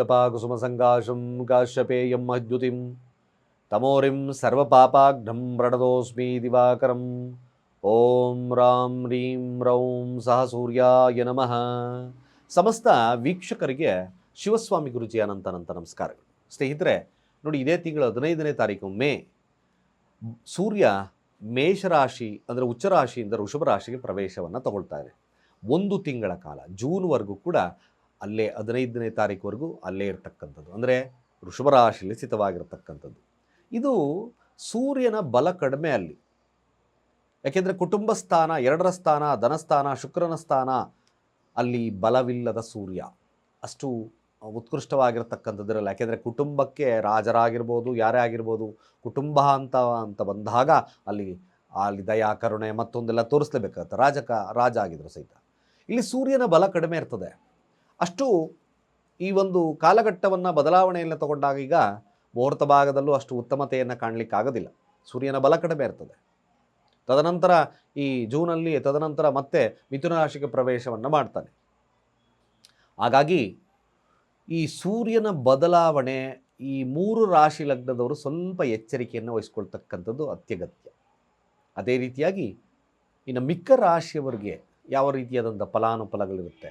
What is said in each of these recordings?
ಜಪಾಕುಸುಮಸಂಗಾಶಂ ಕಾಶ್ಯಪೇಯಂ ಮಹದ್ಯುತಿಂ ತಮೋರಿಂ ಸರ್ವಪಾಪಾಘ್ನಂ ಪ್ರಣದೋಸ್ಮಿ ದಿವಾಕರಂ ಓಂ ರಾಂ ರೀಂ ರೌಂ ಸಹ ಸೂರ್ಯಾಯ ನಮಃ ಸಮಸ್ತ ವೀಕ್ಷಕರಿಗೆ ಶಿವಸ್ವಾಮಿ ಗುರುಜಿ ಅನಂತನಂತ ಅನಂತ ನಮಸ್ಕಾರಗಳು. ಸ್ನೇಹಿತರೆ, ನೋಡಿ ಇದೇ ತಿಂಗಳ ಹದಿನೈದನೇ ತಾರೀಕು ಮೇ, ಸೂರ್ಯ ಮೇಷರಾಶಿ ಅಂದರೆ ಉಚ್ಚರಾಶಿಯಿಂದ ರಾಶಿಗೆ ಪ್ರವೇಶವನ್ನು ತಗೊಳ್ತಾ ಇದೆ. ಒಂದು ತಿಂಗಳ ಕಾಲ, ಜೂನ್ವರೆಗೂ ಕೂಡ ಅಲ್ಲೇ ಹದಿನೈದನೇ ತಾರೀಕುವರೆಗೂ ಅಲ್ಲೇ ಇರತಕ್ಕಂಥದ್ದು. ಅಂದರೆ ವೃಷಭ ರಾಶಿಯಲ್ಲಿ ಸ್ಥಿತವಾಗಿರತಕ್ಕಂಥದ್ದು. ಇದು ಸೂರ್ಯನ ಬಲ ಕಡಿಮೆ ಅಲ್ಲಿ. ಯಾಕೆಂದರೆ ಕುಟುಂಬ ಸ್ಥಾನ, ಎರಡರ ಸ್ಥಾನ ಧನಸ್ಥಾನ ಶುಕ್ರನ ಸ್ಥಾನ ಅಲ್ಲಿ ಬಲವಿಲ್ಲದ ಸೂರ್ಯ. ಅಷ್ಟು ಉತ್ಕೃಷ್ಟವಾಗಿರತಕ್ಕಂಥದ್ದಿರಲ್ಲ ಯಾಕೆಂದರೆ ಕುಟುಂಬಕ್ಕೆ ರಾಜರಾಗಿರ್ಬೋದು, ಯಾರೇ ಆಗಿರ್ಬೋದು, ಕುಟುಂಬ ಅಂತ ಅಂತ ಬಂದಾಗ ಅಲ್ಲಿ ಅಲ್ಲಿ ದಯಾ, ಕರುಣೆ ಮತ್ತೊಂದೆಲ್ಲ ತೋರಿಸ್ಲೇಬೇಕಾಗತ್ತೆ. ರಾಜಕ, ರಾಜ ಆಗಿದ್ರು ಸಹಿತ. ಇಲ್ಲಿ ಸೂರ್ಯನ ಬಲ ಕಡಿಮೆ ಇರ್ತದೆ. ಅಷ್ಟು ಈ ಒಂದು ಕಾಲಘಟ್ಟವನ್ನು ಬದಲಾವಣೆಯನ್ನು ತಗೊಂಡಾಗ ಈಗ ಮುಹೂರ್ತ ಭಾಗದಲ್ಲೂ ಅಷ್ಟು ಉತ್ತಮತೆಯನ್ನು ಕಾಣಲಿಕ್ಕಾಗೋದಿಲ್ಲ ಸೂರ್ಯನ ಬಲ ಕಡಿಮೆ ಇರ್ತದೆ. ತದನಂತರ ಈ ಜೂನಲ್ಲಿ ತದನಂತರ ಮತ್ತೆ ಮಿಥುನ ರಾಶಿಗೆ ಪ್ರವೇಶವನ್ನು ಮಾಡ್ತಾನೆ. ಹಾಗಾಗಿ ಈ ಸೂರ್ಯನ ಬದಲಾವಣೆ ಈ ಮೂರು ರಾಶಿ ಲಗ್ನದವರು ಸ್ವಲ್ಪ ಎಚ್ಚರಿಕೆಯನ್ನು ವಹಿಸ್ಕೊಳ್ತಕ್ಕಂಥದ್ದು ಅತ್ಯಗತ್ಯ. ಅದೇ ರೀತಿಯಾಗಿ ಇನ್ನು ಮಿಕ್ಕ ರಾಶಿಯವರಿಗೆ ಯಾವ ರೀತಿಯಾದಂಥ ಫಲಾನುಫಲಗಳಿರುತ್ತೆ?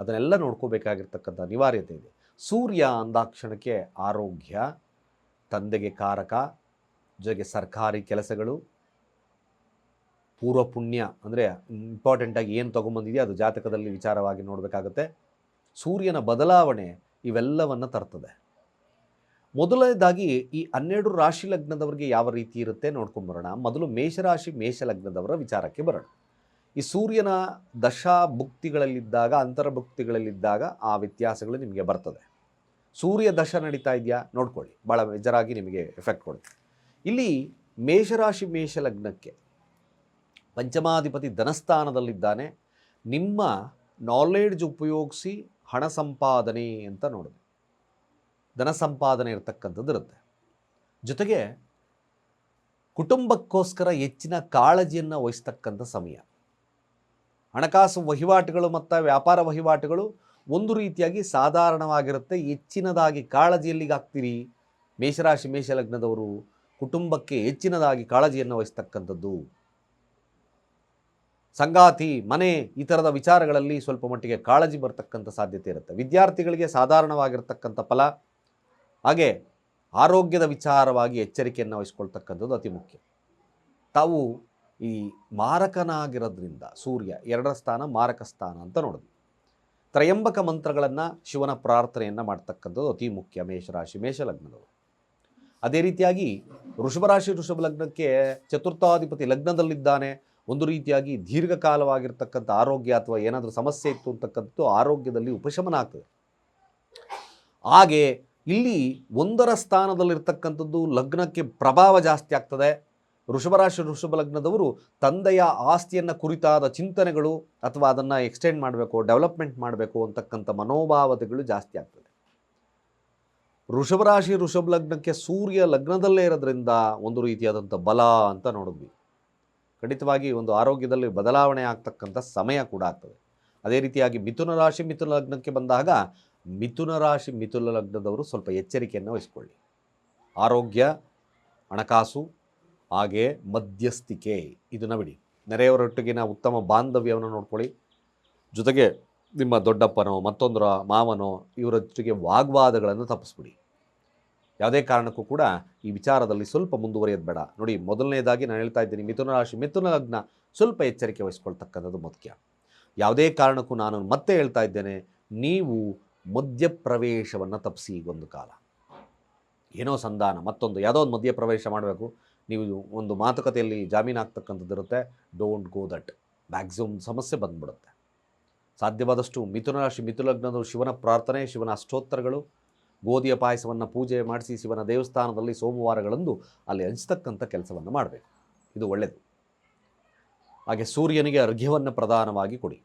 ಅದನ್ನೆಲ್ಲ ನೋಡ್ಕೋಬೇಕಾಗಿರ್ತಕ್ಕಂಥ ಅನಿವಾರ್ಯತೆ ಇದೆ. ಸೂರ್ಯ ಅಂದಾಕ್ಷಣಕ್ಕೆ ಆರೋಗ್ಯ, ತಂದೆಗೆ ಕಾರಕ, ಜೊತೆಗೆ ಸರ್ಕಾರಿ ಕೆಲಸಗಳು, ಪೂರ್ವ ಪುಣ್ಯ ಅಂದರೆ ಇಂಪಾರ್ಟೆಂಟಾಗಿ ಏನು ತೊಗೊಂಬಂದಿದೆಯೋ ಅದು ಜಾತಕದಲ್ಲಿ ವಿಚಾರವಾಗಿ ನೋಡಬೇಕಾಗುತ್ತೆ. ಸೂರ್ಯನ ಬದಲಾವಣೆ ಇವೆಲ್ಲವನ್ನು ತರ್ತದೆ. ಮೊದಲನೇದಾಗಿ ಈ ಹನ್ನೆರಡು ರಾಶಿ ಲಗ್ನದವರಿಗೆ ಯಾವ ರೀತಿ ಇರುತ್ತೆ ನೋಡ್ಕೊಂಬರೋಣ ಮೊದಲು ಮೇಷರಾಶಿ, ಮೇಷ ಲಗ್ನದವರ ವಿಚಾರಕ್ಕೆ ಬರೋಣ. ಈ ಸೂರ್ಯನ ದಶಾ ಭುಕ್ತಿಗಳಲ್ಲಿದ್ದಾಗ ಅಂತರ್ಭುಕ್ತಿಗಳಲ್ಲಿದ್ದಾಗ ಆ ವ್ಯತ್ಯಾಸಗಳು ನಿಮಗೆ ಬರ್ತದೆ. ಸೂರ್ಯ ದಶ ನಡೀತಾ ಇದೆಯಾ? ನೋಡ್ಕೊಳ್ಳಿ. ಭಾಳ ಮೇಜರಾಗಿ ನಿಮಗೆ ಎಫೆಕ್ಟ್ ಕೊಡುತ್ತೆ. ಇಲ್ಲಿ ಮೇಷರಾಶಿ ಮೇಷ ಲಗ್ನಕ್ಕೆ ಪಂಚಮಾಧಿಪತಿ ಧನಸ್ಥಾನದಲ್ಲಿದ್ದಾನೆ. ನಿಮ್ಮ ನಾಲೆಡ್ಜ್ ಉಪಯೋಗಿಸಿ ಹಣ ಸಂಪಾದನೆ ಅಂತ ನೋಡಿದೆ ಧನ ಸಂಪಾದನೆ ಇರತಕ್ಕಂಥದ್ದು ಇರುತ್ತೆ. ಜೊತೆಗೆ ಕುಟುಂಬಕ್ಕೋಸ್ಕರ ಹೆಚ್ಚಿನ ಕಾಳಜಿಯನ್ನು ವಹಿಸ್ತಕ್ಕಂಥ ಸಮಯ. ಹಣಕಾಸು ವಹಿವಾಟುಗಳು ಮತ್ತು ವ್ಯಾಪಾರ ವಹಿವಾಟುಗಳು ಒಂದು ರೀತಿಯಾಗಿ ಸಾಧಾರಣವಾಗಿರುತ್ತೆ. ಹೆಚ್ಚಿನದಾಗಿ ಕಾಳಜಿಯಲ್ಲಿಗೆ ಹಾಕ್ತೀರಿ. ಮೇಷರಾಶಿ ಮೇಷಲಗ್ನದವರು ಕುಟುಂಬಕ್ಕೆ ಹೆಚ್ಚಿನದಾಗಿ ಕಾಳಜಿಯನ್ನು ವಹಿಸ್ತಕ್ಕಂಥದ್ದು. ಸಂಗಾತಿ, ಮನೆ ಈ ಥರದ ವಿಚಾರಗಳಲ್ಲಿ ಸ್ವಲ್ಪ ಮಟ್ಟಿಗೆ ಕಾಳಜಿ ಬರ್ತಕ್ಕಂಥ ಸಾಧ್ಯತೆ ಇರುತ್ತೆ. ವಿದ್ಯಾರ್ಥಿಗಳಿಗೆ ಸಾಧಾರಣವಾಗಿರ್ತಕ್ಕಂಥ ಫಲ. ಹಾಗೆ ಆರೋಗ್ಯದ ವಿಚಾರವಾಗಿ ಎಚ್ಚರಿಕೆಯನ್ನು ವಹಿಸ್ಕೊಳ್ತಕ್ಕಂಥದ್ದು ಅತಿ ಮುಖ್ಯ. ತಾವು ಈ ಮಾರಕನಾಗಿರೋದ್ರಿಂದ ಸೂರ್ಯ ಎರಡರ ಸ್ಥಾನ ಮಾರಕ ಸ್ಥಾನ ಅಂತ ನೋಡಿದ್ವಿ. ತ್ರಯಂಬಕ ಮಂತ್ರಗಳನ್ನು ಶಿವನ ಪ್ರಾರ್ಥನೆಯನ್ನು ಮಾಡ್ತಕ್ಕಂಥದ್ದು ಅತಿ ಮುಖ್ಯ ಮೇಷರಾಶಿ ಮೇಷಲಗ್ನದವರು ಅದೇ ರೀತಿಯಾಗಿ ವೃಷಭರಾಶಿ ಋಷಭ ಲಗ್ನಕ್ಕೆ ಚತುರ್ಥಾಧಿಪತಿ ಲಗ್ನದಲ್ಲಿದ್ದಾನೆ. ಒಂದು ರೀತಿಯಾಗಿ ದೀರ್ಘಕಾಲವಾಗಿರ್ತಕ್ಕಂಥ ಆರೋಗ್ಯ ಅಥವಾ ಏನಾದರೂ ಸಮಸ್ಯೆ ಇತ್ತು ಅಂತಕ್ಕಂಥದ್ದು ಆರೋಗ್ಯದಲ್ಲಿ ಉಪಶಮನ ಆಗ್ತದೆ. ಹಾಗೆ ಇಲ್ಲಿ ಒಂದರ ಸ್ಥಾನದಲ್ಲಿರ್ತಕ್ಕಂಥದ್ದು ಲಗ್ನಕ್ಕೆ ಪ್ರಭಾವ ಜಾಸ್ತಿ ಆಗ್ತದೆ. ವೃಷಭರಾಶಿ ವೃಷಭ ಲಗ್ನದವರು ತಂದೆಯ ಆಸ್ತಿಯನ್ನು ಕುರಿತಾದ ಚಿಂತನೆಗಳು ಅಥವಾ ಅದನ್ನು ಎಕ್ಸ್ಟೆಂಡ್ ಮಾಡಬೇಕು ಡೆವಲಪ್ಮೆಂಟ್ ಮಾಡಬೇಕು ಅಂತಕ್ಕಂಥ ಮನೋಭಾವತೆಗಳು ಜಾಸ್ತಿ ಆಗ್ತದೆ. ವೃಷಭರಾಶಿ ವೃಷಭ ಲಗ್ನಕ್ಕೆ ಸೂರ್ಯ ಲಗ್ನದಲ್ಲೇ ಇರೋದ್ರಿಂದ ಒಂದು ರೀತಿಯಾದಂಥ ಬಲ ಅಂತ ನೋಡಿದ್ವಿ. ಖಂಡಿತವಾಗಿ ಒಂದು ಆರೋಗ್ಯದಲ್ಲಿ ಬದಲಾವಣೆ ಆಗ್ತಕ್ಕಂಥ ಸಮಯ ಕೂಡ ಆಗ್ತದೆ. ಅದೇ ರೀತಿಯಾಗಿ ಮಿಥುನ ರಾಶಿ ಮಿಥುನ ಲಗ್ನಕ್ಕೆ ಬಂದಾಗ ಮಿಥುನ ರಾಶಿ ಮಿಥುನ ಲಗ್ನದವರು ಸ್ವಲ್ಪ ಎಚ್ಚರಿಕೆಯನ್ನು ವಹಿಸ್ಕೊಳ್ಳಿ. ಆರೋಗ್ಯ, ಹಣಕಾಸು ಹಾಗೆ ಮಧ್ಯಸ್ಥಿಕೆ ಇದನ್ನು ಬಿಡಿ. ನೆರೆಯವರೊಟ್ಟಿಗಿನ ಉತ್ತಮ ಬಾಂಧವ್ಯವನ್ನು ನೋಡ್ಕೊಳ್ಳಿ. ಜೊತೆಗೆ ನಿಮ್ಮ ದೊಡ್ಡಪ್ಪನೋ, ಮತ್ತೊಂದರ ಮಾವನೋ ಇವರ ಜೊತೆಗೆ ವಾಗ್ವಾದಗಳನ್ನು ತಪ್ಪಿಸ್ಬಿಡಿ. ಯಾವುದೇ ಕಾರಣಕ್ಕೂ ಕೂಡ ಈ ವಿಚಾರದಲ್ಲಿ ಸ್ವಲ್ಪ ಮುಂದುವರಿಯೋದು ಬೇಡ. ನೋಡಿ, ಮೊದಲನೇದಾಗಿ ನಾನು ಹೇಳ್ತಾ ಇದ್ದೀನಿ, ಮಿಥುನ ರಾಶಿ, ಮಿಥುನ ಲಗ್ನ ಸ್ವಲ್ಪ ಎಚ್ಚರಿಕೆ ವಹಿಸ್ಕೊಳ್ತಕ್ಕಂಥದ್ದು ಮುಖ್ಯ. ಯಾವುದೇ ಕಾರಣಕ್ಕೂ ನಾನು ಮತ್ತೆ ಹೇಳ್ತಾ ಇದ್ದೇನೆ, ನೀವು ಮಧ್ಯಪ್ರವೇಶವನ್ನು ತಪ್ಪಿಸಿ ಒಂದು ಕಾಲ. ಏನೋ ಸಂಧಾನ, ಮತ್ತೊಂದು, ಯಾವುದೋ ಒಂದು ಮಧ್ಯಪ್ರವೇಶ ಮಾಡಬೇಕು. ನೀವು ಒಂದು ಮಾತುಕತೆಯಲ್ಲಿ ಜಾಮೀನು ಆಗ್ತಕ್ಕಂಥದ್ದು ಇರುತ್ತೆ. ಡೋಂಟ್ ಗೋ ದಟ್ ಮ್ಯಾಕ್ಸಿಮಮ್ ಸಮಸ್ಯೆ ಬಂದ್ಬಿಡುತ್ತೆ. ಸಾಧ್ಯವಾದಷ್ಟು ಮಿಥುನ ರಾಶಿ ಮಿಥುಲಗ್ನದವರು ಶಿವನ ಪ್ರಾರ್ಥನೆ, ಶಿವನ ಅಷ್ಟೋತ್ತರಗಳು, ಗೋಧಿಯ ಪಾಯಸವನ್ನು ಪೂಜೆ ಮಾಡಿಸಿ, ಶಿವನ ದೇವಸ್ಥಾನದಲ್ಲಿ ಸೋಮವಾರಗಳಂದು ಅಲ್ಲಿ ಹಂಚ್ತಕ್ಕಂಥ ಕೆಲಸವನ್ನು ಮಾಡಬೇಕು. ಇದು ಒಳ್ಳೆಯದು ಹಾಗೆ ಸೂರ್ಯನಿಗೆ ಅರ್ಘ್ಯವನ್ನು ಪ್ರಧಾನವಾಗಿ ಕೊಡಿ.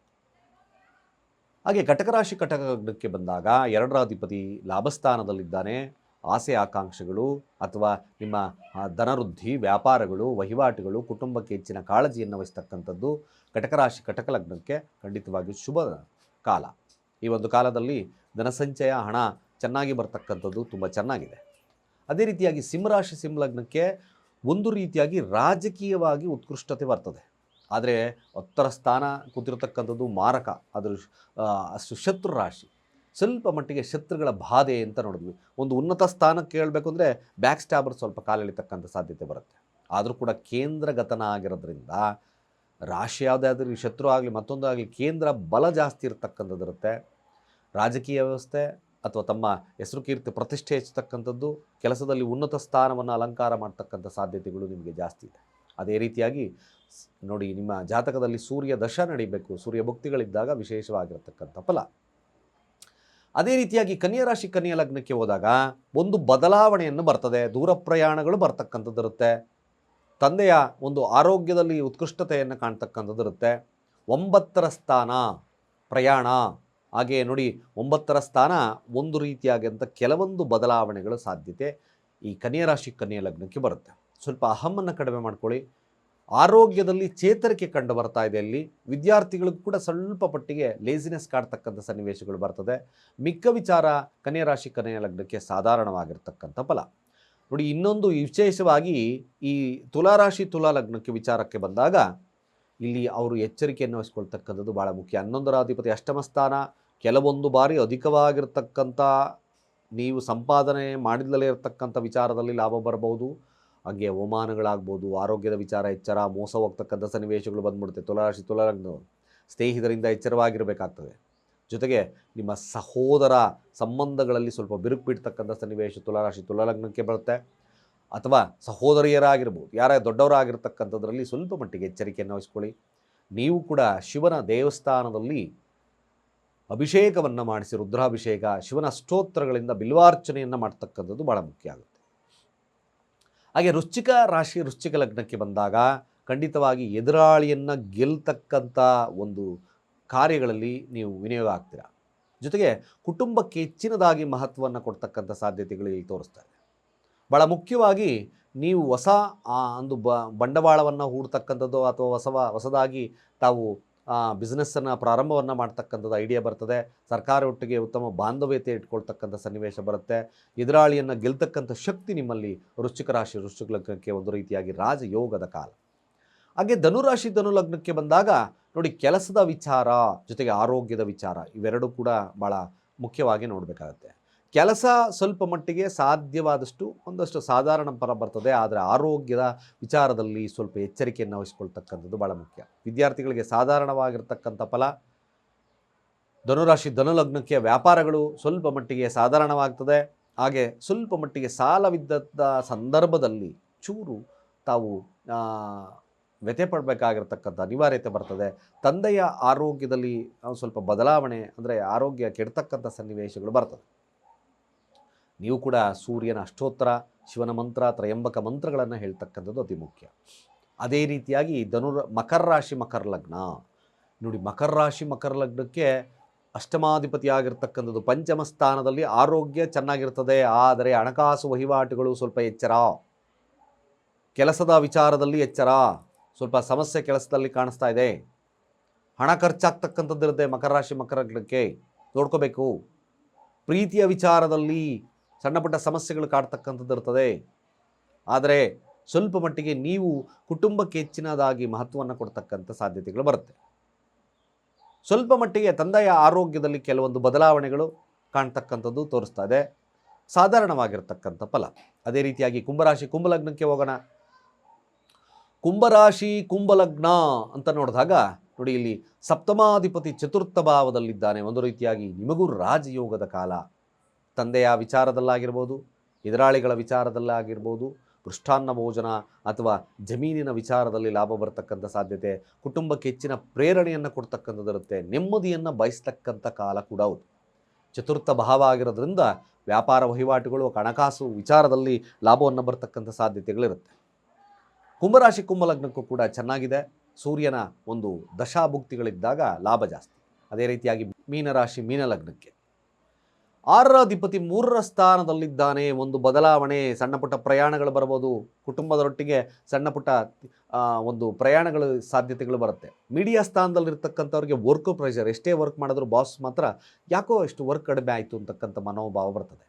ಹಾಗೆ ಘಟಕರಾಶಿ ಘಟಕಕ್ಕೆ ಬಂದಾಗ ಎರಡರಾಧಿಪತಿ ಲಾಭಸ್ಥಾನದಲ್ಲಿದ್ದಾನೆ. ಆಸೆ ಆಕಾಂಕ್ಷೆಗಳು ಅಥವಾ ನಿಮ್ಮ ಧನವೃದ್ಧಿ, ವ್ಯಾಪಾರಗಳು, ವಹಿವಾಟುಗಳು, ಕುಟುಂಬಕ್ಕೆ ಹೆಚ್ಚಿನ ಕಾಳಜಿಯನ್ನು ವಹಿಸ್ತಕ್ಕಂಥದ್ದು ಕಟಕರಾಶಿ ಕಟಕ ಲಗ್ನಕ್ಕೆ ಖಂಡಿತವಾಗಿ ಶುಭ ಕಾಲ. ಈ ಒಂದು ಕಾಲದಲ್ಲಿ ಧನಸಂಚಯ, ಹಣ ಚೆನ್ನಾಗಿ ಬರ್ತಕ್ಕಂಥದ್ದು ತುಂಬ ಚೆನ್ನಾಗಿದೆ. ಅದೇ ರೀತಿಯಾಗಿ ಸಿಂಹರಾಶಿ ಸಿಂಹಲಗ್ನಕ್ಕೆ ಒಂದು ರೀತಿಯಾಗಿ ರಾಜಕೀಯವಾಗಿ ಉತ್ಕೃಷ್ಟತೆ ಬರ್ತದೆ. ಆದರೆ ಉತ್ತರ ಸ್ಥಾನ ಕೂತಿರತಕ್ಕಂಥದ್ದು ಮಾರಕ ಅದರ ಅಷ್ಟು ಶತ್ರು ರಾಶಿ. ಸ್ವಲ್ಪ ಮಟ್ಟಿಗೆ ಶತ್ರುಗಳ ಬಾಧೆ ಅಂತ ನೋಡಿದ್ವಿ. ಒಂದು ಉನ್ನತ ಸ್ಥಾನಕ್ಕೆ ಹೇಳಬೇಕು ಅಂದರೆ ಬ್ಯಾಕ್ ಸ್ಟ್ಯಾಬರ್ ಸ್ವಲ್ಪ ಕಾಲೆಳಿತಕ್ಕಂಥ ಸಾಧ್ಯತೆ ಬರುತ್ತೆ. ಆದರೂ ಕೂಡ ಕೇಂದ್ರಗತನ ಆಗಿರೋದ್ರಿಂದ ರಾಶಿ ಯಾವುದೇ ಆದರೂ ಶತ್ರು ಆಗಲಿ, ಮತ್ತೊಂದು ಆಗಲಿ, ಕೇಂದ್ರ ಬಲ ಜಾಸ್ತಿ ಇರತಕ್ಕಂಥದ್ದಿರುತ್ತೆ ರಾಜಕೀಯ ವ್ಯವಸ್ಥೆ ಅಥವಾ ತಮ್ಮ ಹೆಸರು ಕೀರ್ತಿ ಪ್ರತಿಷ್ಠೆ ಹೆಚ್ಚತಕ್ಕಂಥದ್ದು ಕೆಲಸದಲ್ಲಿ ಉನ್ನತ ಸ್ಥಾನವನ್ನು ಅಲಂಕಾರ ಮಾಡ್ತಕ್ಕಂಥ ಸಾಧ್ಯತೆಗಳು ನಿಮಗೆ ಜಾಸ್ತಿ ಇದೆ. ಅದೇ ರೀತಿಯಾಗಿ ನೋಡಿ, ನಿಮ್ಮ ಜಾತಕದಲ್ಲಿ ಸೂರ್ಯ ದಶ ನಡಿಬೇಕು. ಸೂರ್ಯ ಭಕ್ತಿಗಳಿದ್ದಾಗ ವಿಶೇಷವಾಗಿರತಕ್ಕಂಥ ಫಲ. ಅದೇ ರೀತಿಯಾಗಿ ಕನ್ಯಾ ರಾಶಿ, ಕನ್ಯಾ ಲಗ್ನಕ್ಕೆ ಹೋದಾಗ ಒಂದು ಬದಲಾವಣೆಯನ್ನು ಬರ್ತದೆ, ದೂರ ಪ್ರಯಾಣಗಳು ಬರ್ತಕ್ಕಂಥದ್ದು ಇರುತ್ತೆ. ತಂದೆಯ ಒಂದು ಆರೋಗ್ಯದಲ್ಲಿ ಉತ್ಕೃಷ್ಟತೆಯನ್ನು ಕಾಣ್ತಕ್ಕಂಥದ್ದು ಇರುತ್ತೆ. ಒಂಬತ್ತರ ಸ್ಥಾನ, ಪ್ರಯಾಣ. ಹಾಗೆ ನೋಡಿ, ಒಂಬತ್ತರ ಸ್ಥಾನ ಒಂದು ರೀತಿಯಾಗಿಂಥ ಕೆಲವೊಂದು ಬದಲಾವಣೆಗಳ ಸಾಧ್ಯತೆ ಈ ಕನ್ಯಾ ರಾಶಿ, ಕನ್ಯಾ ಲಗ್ನಕ್ಕೆ ಬರುತ್ತೆ. ಸ್ವಲ್ಪ ಅಹಮ್ಮನ್ನು ಕಡಿಮೆ ಮಾಡ್ಕೊಳ್ಳಿ. ಆರೋಗ್ಯದಲ್ಲಿ ಚೇತರಿಕೆ ಕಂಡು ಬರ್ತಾ ಇದೆ ಅಲ್ಲಿ. ವಿದ್ಯಾರ್ಥಿಗಳಿಗೂ ಕೂಡ ಸ್ವಲ್ಪ ಪಟ್ಟಿಗೆ ಲೇಸಿನೆಸ್ ಕಾಡ್ತಕ್ಕಂಥ ಸನ್ನಿವೇಶಗಳು ಬರ್ತದೆ. ಮಿಕ್ಕ ವಿಚಾರ ಕನ್ಯಾ ರಾಶಿ, ಕನ್ಯಾ ಲಗ್ನಕ್ಕೆ ಸಾಧಾರಣವಾಗಿರ್ತಕ್ಕಂಥ ಫಲ. ನೋಡಿ, ಇನ್ನೊಂದು ವಿಶೇಷವಾಗಿ ಈ ತುಲಾರಾಶಿ ತುಲಾ ಲಗ್ನಕ್ಕೆ ವಿಚಾರಕ್ಕೆ ಬಂದಾಗ ಇಲ್ಲಿ ಅವರು ಎಚ್ಚರಿಕೆಯನ್ನು ವಹಿಸ್ಕೊಳ್ತಕ್ಕಂಥದ್ದು ಭಾಳ ಮುಖ್ಯ. ಹನ್ನೊಂದರ ಅಧಿಪತಿ ಅಷ್ಟಮ ಸ್ಥಾನ, ಕೆಲವೊಂದು ಬಾರಿ ಅಧಿಕವಾಗಿರ್ತಕ್ಕಂಥ, ನೀವು ಸಂಪಾದನೆ ಮಾಡಿದಲೇ ಇರತಕ್ಕಂಥ ವಿಚಾರದಲ್ಲಿ ಲಾಭ ಬರಬಹುದು. ಹಾಗೆ ಅವಮಾನಗಳಾಗ್ಬೋದು, ಆರೋಗ್ಯದ ವಿಚಾರ, ಎಚ್ಚರ ಮೋಸ ಹೋಗ್ತಕ್ಕಂಥ ಸನ್ನಿವೇಶಗಳು ಬಂದ್ಬಿಡುತ್ತೆ. ತುಲಾರಾಶಿ ತುಲಾಲಗ್ನವರು ಸ್ನೇಹಿತರಿಂದ ಎಚ್ಚರವಾಗಿರಬೇಕಾಗ್ತದೆ. ಜೊತೆಗೆ ನಿಮ್ಮ ಸಹೋದರ ಸಂಬಂಧಗಳಲ್ಲಿ ಸ್ವಲ್ಪ ಬಿರುಕು ಬಿಡ್ತಕ್ಕಂಥ ಸನ್ನಿವೇಶ ತುಲಾರಾಶಿ ತುಲಾಲಗ್ನಕ್ಕೆ ಬರುತ್ತೆ. ಅಥವಾ ಸಹೋದರಿಯರಾಗಿರ್ಬೋದು, ಯಾರೇ ದೊಡ್ಡವರಾಗಿರ್ತಕ್ಕಂಥದ್ರಲ್ಲಿ ಸ್ವಲ್ಪ ಮಟ್ಟಿಗೆ ಎಚ್ಚರಿಕೆಯನ್ನು ವಹಿಸ್ಕೊಳ್ಳಿ. ನೀವು ಕೂಡ ಶಿವನ ದೇವಸ್ಥಾನದಲ್ಲಿ ಅಭಿಷೇಕವನ್ನು ಮಾಡಿಸಿ, ರುದ್ರಾಭಿಷೇಕ, ಶಿವನ ಸ್ತೋತ್ರಗಳಿಂದ ಬಿಲ್ವಾರ್ಚನೆಯನ್ನು ಮಾಡ್ತಕ್ಕಂಥದ್ದು ಭಾಳ ಮುಖ್ಯ ಆಗುತ್ತೆ. ಹಾಗೆ ವೃಶ್ಚಿಕ ರಾಶಿ, ವೃಶ್ಚಿಕ ಲಗ್ನಕ್ಕೆ ಬಂದಾಗ ಖಂಡಿತವಾಗಿ ಎದುರಾಳಿಯನ್ನು ಗೆಲ್ತಕ್ಕಂಥ ಒಂದು ಕಾರ್ಯಗಳಲ್ಲಿ ನೀವು ವಿನಿಯೋಗ ಆಗ್ತೀರಾ. ಜೊತೆಗೆ ಕುಟುಂಬಕ್ಕೆ ಹೆಚ್ಚಿನದಾಗಿ ಮಹತ್ವವನ್ನು ಕೊಡ್ತಕ್ಕಂಥ ಸಾಧ್ಯತೆಗಳು ಇಲ್ಲಿ ತೋರಿಸ್ತಾ ಇದೆ. ಭಾಳ ಮುಖ್ಯವಾಗಿ ನೀವು ಹೊಸ ಒಂದು ಬ, ಬಂಡವಾಳವನ್ನು ಹೂಡ್ತಕ್ಕಂಥದ್ದು ಅಥವಾ ಹೊಸವ, ಹೊಸದಾಗಿ ತಾವು ಬಿಸ್ನೆಸ್ಸನ್ನು ಪ್ರಾರಂಭವನ್ನು ಮಾಡ್ತಕ್ಕಂಥದ್ದು ಐಡಿಯಾ ಬರ್ತದೆ. ಸರ್ಕಾರ ಒಟ್ಟಿಗೆ ಉತ್ತಮ ಬಾಂಧವ್ಯತೆ ಇಟ್ಕೊಳ್ತಕ್ಕಂಥ ಸನ್ನಿವೇಶ ಬರುತ್ತೆ. ಎದುರಾಳಿಯನ್ನು ಗೆಲ್ತಕ್ಕಂಥ ಶಕ್ತಿ ನಿಮ್ಮಲ್ಲಿ ವೃಶ್ಚಿಕ ರಾಶಿ, ವೃಶ್ಚಿಕ ಲಗ್ನಕ್ಕೆ ಒಂದು ರೀತಿಯಾಗಿ ರಾಜಯೋಗದ ಕಾಲ. ಹಾಗೆ ಧನುರಾಶಿ, ಧನು ಲಗ್ನಕ್ಕೆ ಬಂದಾಗ ನೋಡಿ ಕೆಲಸದ ವಿಚಾರ ಜೊತೆಗೆ ಆರೋಗ್ಯದ ವಿಚಾರ ಇವೆರಡೂ ಕೂಡ ಭಾಳ ಮುಖ್ಯವಾಗಿ ನೋಡಬೇಕಾಗತ್ತೆ. ಕೆಲಸ ಸ್ವಲ್ಪ ಮಟ್ಟಿಗೆ ಸಾಧ್ಯವಾದಷ್ಟು ಒಂದಷ್ಟು ಸಾಧಾರಣ ಪರ ಬರ್ತದೆ, ಆದರೆ ಆರೋಗ್ಯದ ವಿಚಾರದಲ್ಲಿ ಸ್ವಲ್ಪ ಎಚ್ಚರಿಕೆಯನ್ನು ವಹಿಸ್ಕೊಳ್ತಕ್ಕಂಥದ್ದು ಭಾಳ ಮುಖ್ಯ. ವಿದ್ಯಾರ್ಥಿಗಳಿಗೆ ಸಾಧಾರಣವಾಗಿರ್ತಕ್ಕಂಥ ಫಲ, ಧನುರಾಶಿ ಧನುಲಗ್ನಕ್ಕೆ ವ್ಯಾಪಾರಗಳು ಸ್ವಲ್ಪ ಮಟ್ಟಿಗೆ ಸಾಧಾರಣವಾಗ್ತದೆ. ಹಾಗೆ ಸ್ವಲ್ಪ ಮಟ್ಟಿಗೆ ಸಾಲವಿದ್ದ ಸಂದರ್ಭದಲ್ಲಿ ಚೂರು ತಾವು ವ್ಯಥೆ ಪಡಬೇಕಾಗಿರ್ತಕ್ಕಂಥ ಅನಿವಾರ್ಯತೆ ಬರ್ತದೆ. ತಂದೆಯ ಆರೋಗ್ಯದಲ್ಲಿ ಸ್ವಲ್ಪ ಬದಲಾವಣೆ, ಅಂದರೆ ಆರೋಗ್ಯ ಕೆಡ್ತಕ್ಕಂಥ ಸನ್ನಿವೇಶಗಳು ಬರ್ತದೆ. ನೀವು ಕೂಡ ಸೂರ್ಯನ ಅಷ್ಟೋತ್ತರ, ಶಿವನ ಮಂತ್ರ, ತ್ರಯಂಬಕ ಮಂತ್ರಗಳನ್ನು ಹೇಳ್ತಕ್ಕಂಥದ್ದು ಅತಿ ಮುಖ್ಯ. ಅದೇ ರೀತಿಯಾಗಿ ಧನುರ್ ಮಕರ ರಾಶಿ, ಮಕರ ಲಗ್ನ. ನೋಡಿ, ಮಕರ ರಾಶಿ, ಮಕರ ಲಗ್ನಕ್ಕೆ ಅಷ್ಟಮಾಧಿಪತಿ ಆಗಿರ್ತಕ್ಕಂಥದ್ದು ಪಂಚಮ ಸ್ಥಾನದಲ್ಲಿ ಆರೋಗ್ಯ ಚೆನ್ನಾಗಿರ್ತದೆ, ಆದರೆ ಹಣಕಾಸು ವಹಿವಾಟುಗಳು ಸ್ವಲ್ಪ ಎಚ್ಚರ. ಕೆಲಸದ ವಿಚಾರದಲ್ಲಿ ಎಚ್ಚರ. ಸ್ವಲ್ಪ ಸಮಸ್ಯೆ ಕೆಲಸದಲ್ಲಿ ಕಾಣಿಸ್ತಾ ಇದೆ. ಹಣ ಖರ್ಚಾಗ್ತಕ್ಕಂಥದ್ದಿರುತ್ತೆ ಮಕರ ರಾಶಿ, ಮಕರ ಲಗ್ನಕ್ಕೆ. ನೋಡ್ಕೋಬೇಕು. ಪ್ರೀತಿಯ ವಿಚಾರದಲ್ಲಿ ಸಣ್ಣ ಪುಟ್ಟ ಸಮಸ್ಯೆಗಳು ಕಾಡ್ತಕ್ಕಂಥದ್ದು ಇರ್ತದೆ. ಆದರೆ ಸ್ವಲ್ಪ ಮಟ್ಟಿಗೆ ನೀವು ಕುಟುಂಬಕ್ಕೆ ಹೆಚ್ಚಿನದಾಗಿ ಮಹತ್ವವನ್ನು ಕೊಡ್ತಕ್ಕಂಥ ಸಾಧ್ಯತೆಗಳು ಬರುತ್ತೆ. ಸ್ವಲ್ಪ ಮಟ್ಟಿಗೆ ತಂದೆಯ ಆರೋಗ್ಯದಲ್ಲಿ ಕೆಲವೊಂದು ಬದಲಾವಣೆಗಳು ಕಾಣ್ತಕ್ಕಂಥದ್ದು ತೋರಿಸ್ತಾ ಇದೆ. ಸಾಧಾರಣವಾಗಿರ್ತಕ್ಕಂಥ ಫಲ. ಅದೇ ರೀತಿಯಾಗಿ ಕುಂಭರಾಶಿ, ಕುಂಭಲಗ್ನಕ್ಕೆ ಹೋಗೋಣ. ಕುಂಭರಾಶಿ, ಕುಂಭಲಗ್ನ ಅಂತ ನೋಡಿದಾಗ ನೋಡಿ ಇಲ್ಲಿ ಸಪ್ತಮಾಧಿಪತಿ ಚತುರ್ಥ ಭಾವದಲ್ಲಿದ್ದಾನೆ ಒಂದು ರೀತಿಯಾಗಿ ನಿಮಗೂ ರಾಜಯೋಗದ ಕಾಲ. ತಂದೆಯ ವಿಚಾರದಲ್ಲಾಗಿರ್ಬೋದು, ಎದುರಾಳಿಗಳ ವಿಚಾರದಲ್ಲಾಗಿರ್ಬೋದು ಪೃಷ್ಠಾನ್ನ ಭೋಜನ ಅಥವಾ ಜಮೀನಿನ ವಿಚಾರದಲ್ಲಿ ಲಾಭ ಬರ್ತಕ್ಕಂಥ ಸಾಧ್ಯತೆ, ಕುಟುಂಬಕ್ಕೆ ಹೆಚ್ಚಿನ ಪ್ರೇರಣೆಯನ್ನು ಕೊಡ್ತಕ್ಕಂಥದ್ದಿರುತ್ತೆ, ನೆಮ್ಮದಿಯನ್ನು ಬಯಸ್ತಕ್ಕಂಥ ಕಾಲ ಕೂಡ ಹೌದು ಚತುರ್ಥ ಭಾವ ಆಗಿರೋದ್ರಿಂದ ವ್ಯಾಪಾರ ವಹಿವಾಟುಗಳು, ಹಣಕಾಸು ವಿಚಾರದಲ್ಲಿ ಲಾಭವನ್ನು ಬರತಕ್ಕಂಥ ಸಾಧ್ಯತೆಗಳಿರುತ್ತೆ. ಕುಂಭರಾಶಿ, ಕುಂಭಲಗ್ನಕ್ಕೂ ಕೂಡ ಚೆನ್ನಾಗಿದೆ. ಸೂರ್ಯನ ಒಂದು ದಶಾಭುಕ್ತಿಗಳಿದ್ದಾಗ ಲಾಭ ಜಾಸ್ತಿ. ಅದೇ ರೀತಿಯಾಗಿ ಮೀನರಾಶಿ, ಮೀನಲಗ್ನಕ್ಕೆ. ಆರರ ಅಧಿಪತಿ ಮೂರರ ಸ್ಥಾನದಲ್ಲಿದ್ದಾನೆ. ಒಂದು ಬದಲಾವಣೆ, ಸಣ್ಣ ಪುಟ್ಟ ಪ್ರಯಾಣಗಳು ಬರ್ಬೋದು. ಕುಟುಂಬದರೊಟ್ಟಿಗೆ ಸಣ್ಣ ಪುಟ್ಟ ಒಂದು ಪ್ರಯಾಣಗಳು ಸಾಧ್ಯತೆಗಳು ಬರುತ್ತೆ. ಮೀಡಿಯಾ ಸ್ಥಾನದಲ್ಲಿರ್ತಕ್ಕಂಥವ್ರಿಗೆ ವರ್ಕ್ ಪ್ರೆಷರ್ ಎಷ್ಟೇ ವರ್ಕ್ ಮಾಡಿದ್ರು ಬಾಸ್ ಮಾತ್ರ ಯಾಕೋ ಇಷ್ಟು ವರ್ಕ್ ಕಡಿಮೆ ಆಯಿತು ಅಂತಕ್ಕಂಥ ಮನೋಭಾವ ಬರ್ತದೆ.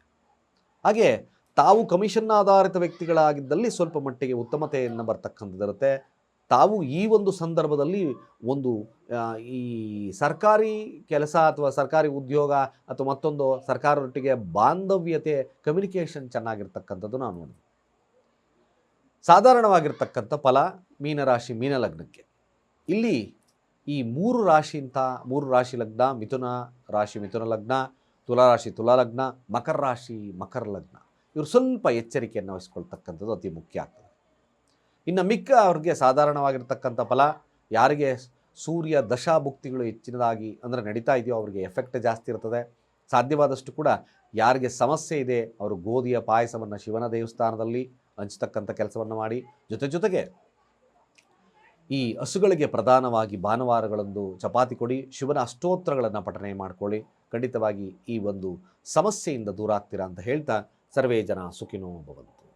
ಹಾಗೆ ತಾವು ಕಮಿಷನ್ ಆಧಾರಿತ ವ್ಯಕ್ತಿಗಳಾಗಿದ್ದಲ್ಲಿ ಸ್ವಲ್ಪ ಮಟ್ಟಿಗೆ ಉತ್ತಮತೆಯನ್ನು ಬರ್ತಕ್ಕಂಥದ್ದಿರುತ್ತೆ. ತಾವು ಈ ಒಂದು ಸಂದರ್ಭದಲ್ಲಿ ಒಂದು ಈ ಸರ್ಕಾರಿ ಕೆಲಸ ಅಥವಾ ಸರ್ಕಾರಿ ಉದ್ಯೋಗ ಅಥವಾ ಮತ್ತೊಂದು ಸರ್ಕಾರದೊಟ್ಟಿಗೆ ಬಾಂಧವ್ಯತೆ ಕಮ್ಯುನಿಕೇಷನ್ ಚೆನ್ನಾಗಿರ್ತಕ್ಕಂಥದ್ದು ನಾವು ನೋಡಿದ್ವಿ ಸಾಧಾರಣವಾಗಿರ್ತಕ್ಕಂಥ ಫಲ ಮೀನರಾಶಿ ಮೀನಲಗ್ನಕ್ಕೆ. ಇಲ್ಲಿ ಈ ಮೂರು ರಾಶಿ ಅಂತ, ಮೂರು ರಾಶಿ ಲಗ್ನ, ಮಿಥುನ ರಾಶಿ ಮಿಥುನ ಲಗ್ನ ತುಲಾರಾಶಿ ತುಲಾ ಲಗ್ನ, ಮಕರ ರಾಶಿ ಮಕರ ಲಗ್ನ. ಇವರು ಸ್ವಲ್ಪ ಎಚ್ಚರಿಕೆಯನ್ನು ವಹಿಸ್ಕೊಳ್ತಕ್ಕಂಥದ್ದು ಅತಿ ಮುಖ್ಯ ಆಗ್ತದೆ. ಇನ್ನು ಮಿಕ್ಕ ಅವ್ರಿಗೆ ಸಾಧಾರಣವಾಗಿರ್ತಕ್ಕಂಥ ಫಲ ಯಾರಿಗೆ ಸೂರ್ಯ ದಶಾಭುಕ್ತಿಗಳು ಹೆಚ್ಚಿನದಾಗಿ ಅಂದರೆ ನಡೀತಾ ಇದೆಯೋ ಅವರಿಗೆ ಎಫೆಕ್ಟ್ ಜಾಸ್ತಿ ಇರ್ತದೆ. ಸಾಧ್ಯವಾದಷ್ಟು ಕೂಡ ಯಾರಿಗೆ ಸಮಸ್ಯೆ ಇದೆ ಅವರು ಗೋಧಿಯ ಪಾಯಸವನ್ನು ಶಿವನ ದೇವಸ್ಥಾನದಲ್ಲಿ ಹಂಚತಕ್ಕಂಥ ಕೆಲಸವನ್ನು ಮಾಡಿ. ಜೊತೆ ಜೊತೆಗೆ ಈ ಹಸುಗಳಿಗೆ ಪ್ರಧಾನವಾಗಿ ಭಾನುವಾರಗಳಂದು ಚಪಾತಿ ಕೊಡಿ, ಶಿವನ ಅಷ್ಟೋತ್ರಗಳನ್ನು ಪಠನೆ ಮಾಡ್ಕೊಳ್ಳಿ. ಖಂಡಿತವಾಗಿ ಈ ಒಂದು ಸಮಸ್ಯೆಯಿಂದ ದೂರ ಆಗ್ತೀರಾ ಅಂತ ಹೇಳ್ತಾ ಸರ್ವೇ ಜನ ಸುಖಿನೋ ಭವಂತು.